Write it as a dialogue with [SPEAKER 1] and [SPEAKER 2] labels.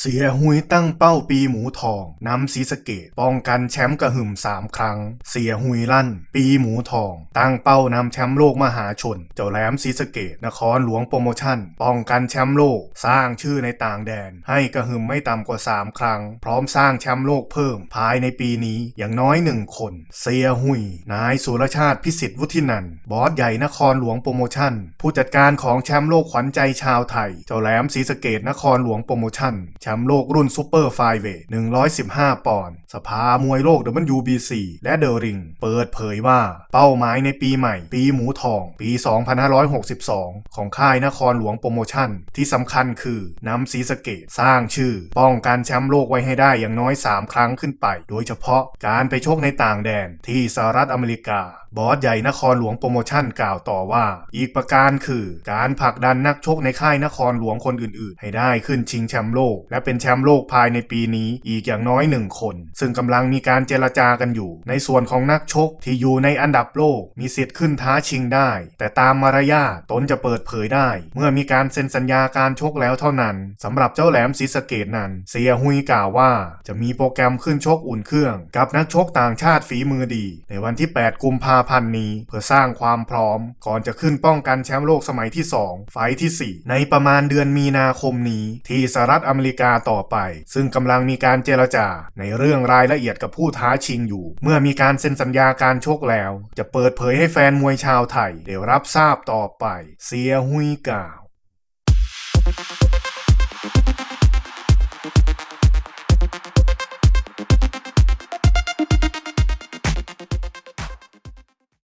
[SPEAKER 1] เสียหุยตั้งเป้าปีหมูทองนำศรีสะเกดป้องกันแชมป์กระหึ่มสามครั้ง เสียหุยลั่น ปีหมูทอง ตั้งเป้านำแชมป์โลกมหาชน เจ้าแหลมศรีสะเกดนครหลวงโปรโมชั่น ป้องกันแชมป์โลก สร้างชื่อในต่างแดน ให้กระหึ่มไม่ต่ำกว่า 3 ครั้ง พร้อมสร้างแชมป์โลกเพิ่ม ภายในปีนี้อย่างน้อยหนึ่งคน เสียหุย นายสุรชาติพิสิทธิ์วุฒินันบอสใหญ่นครหลวงโปรโมชั่น ผู้จัดการของแชมป์โลกขวัญใจชาวไทย เจ้าแหลมศรีสะเกดนครหลวงโปรโมชั่นชมป์โลกรุ่นซูเปอร์ไฟเวท115 ปอนด์ สภามวยโลก WBC และเดอริง เปิดเผยว่าเป้าหมายในปีใหม่ ปีหมูทอง ปี 2562 ของค่ายนครหลวงโปรโมชั่น ที่สำคัญคือนำศรีสเกดสร้างชื่อ ป้องกันแชมป์โลกไว้ให้ได้อย่างน้อย 3 ครั้งขึ้นไป โดยเฉพาะการไปชกในต่างแดนที่สหรัฐอเมริกา บอสใหญ่นครหลวงโปรโมชั่นกล่าวต่อว่า อีกประการคือ การผลักดันนักชกในค่ายนครหลวงคนอื่นๆ ให้ได้ขึ้นชิงแชมป์โลก และเป็นแชมป์โลกภายในปีนี้อีกอย่างน้อยหนึ่งคน ซึ่งกำลังมีการเจรจากันอยู่ ในส่วนของนักชกที่อยู่ในอันดับโลกมีสิทธิ์ขึ้นท้าชิงได้ แต่ตามมารยาทตนจะเปิดเผยได้ เมื่อมีการเซ็นสัญญาการชกแล้วเท่านั้นสำหรับเจ้าแหลมศรีสะเกดนั้น เสียหุยกล่าวว่า จะมีโปรแกรมขึ้นชกอุ่นเครื่อง กับนักชกต่างชาติฝีมือดี ในวันที่ 8 กุมภาพันธ์นี้ เพื่อสร้างความพร้อม ก่อนจะขึ้นป้องกันแชมป์โลกสมัยที่ 2 ไฟที่ 4 ในประมาณเดือนมีนาคมนี้ ที่สหรัฐอเมริกาต่อไป ซึ่งกำลังมีการเจรจา ในเรื่องรายละเอียดกับผู้ท้าชิงอยู่ เมื่อมีการเซ็นสัญญาการชกแล้ว จะเปิดเผยให้แฟนมวยชาวไทยได้รับทราบต่อไป เสียหุยกล่าว